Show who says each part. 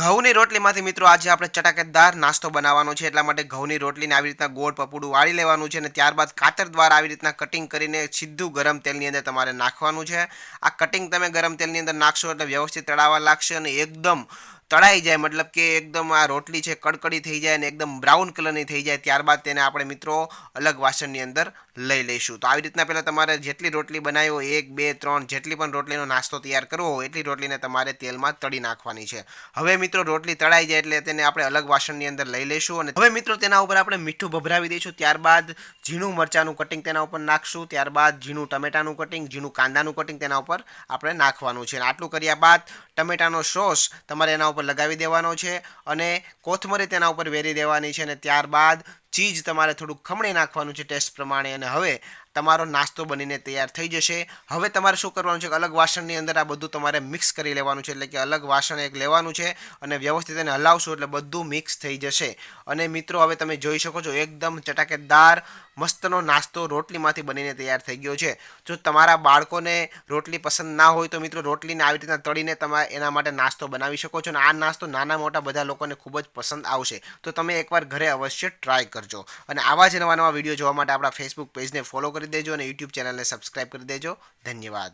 Speaker 1: ઘઉંની રોટલીમાંથી મિત્રો આજે આપણે ચટાકેદાર નાસ્તો બનાવવાનો છે. એટલા માટે ઘઉંની રોટલીને આવી રીતના ગોળ પપૂડું વાળી લેવાનું છે અને ત્યારબાદ કાતર દ્વારા આવી રીતના કટિંગ કરીને સીધું ગરમ તેલની અંદર તમારે નાખવાનું છે. આ કટિંગ તમે ગરમ તેલની અંદર નાખશો એટલે વ્યવસ્થિત તળાવવા લાગશે અને એકદમ તળાઈ જાય, મતલબ કે એકદમ આ રોટલી છે કડકડી થઈ જાય અને એકદમ બ્રાઉન કલરની થઈ જાય, ત્યારબાદ તેને આપણે મિત્રો અલગ વાસણની અંદર લઈ લઈશું. તો આવી રીતના પહેલાં તમારે જેટલી રોટલી બનાવી હોય, એક, બે, ત્રણ, જેટલી પણ રોટલીનો નાસ્તો તૈયાર કરવો હોય, એટલી રોટલીને તમારે તેલમાં તળી નાખવાની છે. હવે મિત્રો રોટલી તળાઈ જાય એટલે તેને આપણે અલગ વાસણની અંદર લઈ લઈશું અને હવે મિત્રો તેના ઉપર આપણે મીઠું ભભરાવી દઈશું, ત્યારબાદ ઝીણું મરચાનું કટિંગ તેના ઉપર નાખશું, ત્યારબાદ ઝીણું ટમેટાનું કટિંગ, ઝીણું કાંદાનું કટિંગ તેના ઉપર આપણે નાખવાનું છે. આટલું કર્યા બાદ ટમેટાનો સોસ તમારે એના ઉપર લગાવી દેવાનો છે અને કોથમરી તેના ઉપર વેરી દેવાની છે અને ત્યારબાદ ચીઝ તમારે થોડુંક ખમણી નાખવાનું છે ટેસ્ટ પ્રમાણે અને હવે તમારો નાસ્તો બનીને તૈયાર થઈ જશે. હવે તમારે શું કરવાનું છે કે અલગ વાસણની અંદર આ બધું તમારે મિક્સ કરી લેવાનું છે એટલે કે અલગ વાસણ એક લેવાનું છે અને વ્યવસ્થિત એને હલાવશો એટલે બધું મિક્સ થઈ જશે. અને મિત્રો, હવે તમે જોઈ શકો છો એકદમ ચટાકેદાર મસ્તનો નાસ્તો રોટલીમાંથી બનીને તૈયાર થઈ ગયો છે. જો તમારા બાળકોને રોટલી પસંદ ના હોય તો મિત્રો, રોટલીને આવી રીતના તળીને તમે એના માટે નાસ્તો બનાવી શકો છો અને આ નાસ્તો નાના મોટા બધા લોકોને ખૂબ જ પસંદ આવશે. તો તમે એકવાર ઘરે અવશ્ય ટ્રાય કરજો. અને આવા જ નવા નવા વીડિયો જોવા માટે આપણા ફેસબુક પેજને ફોલો કરી દેજો અને યુટ્યુબ ચેનલને સબસ્ક્રાઈબ કરી દેજો. ધન્યવાદ.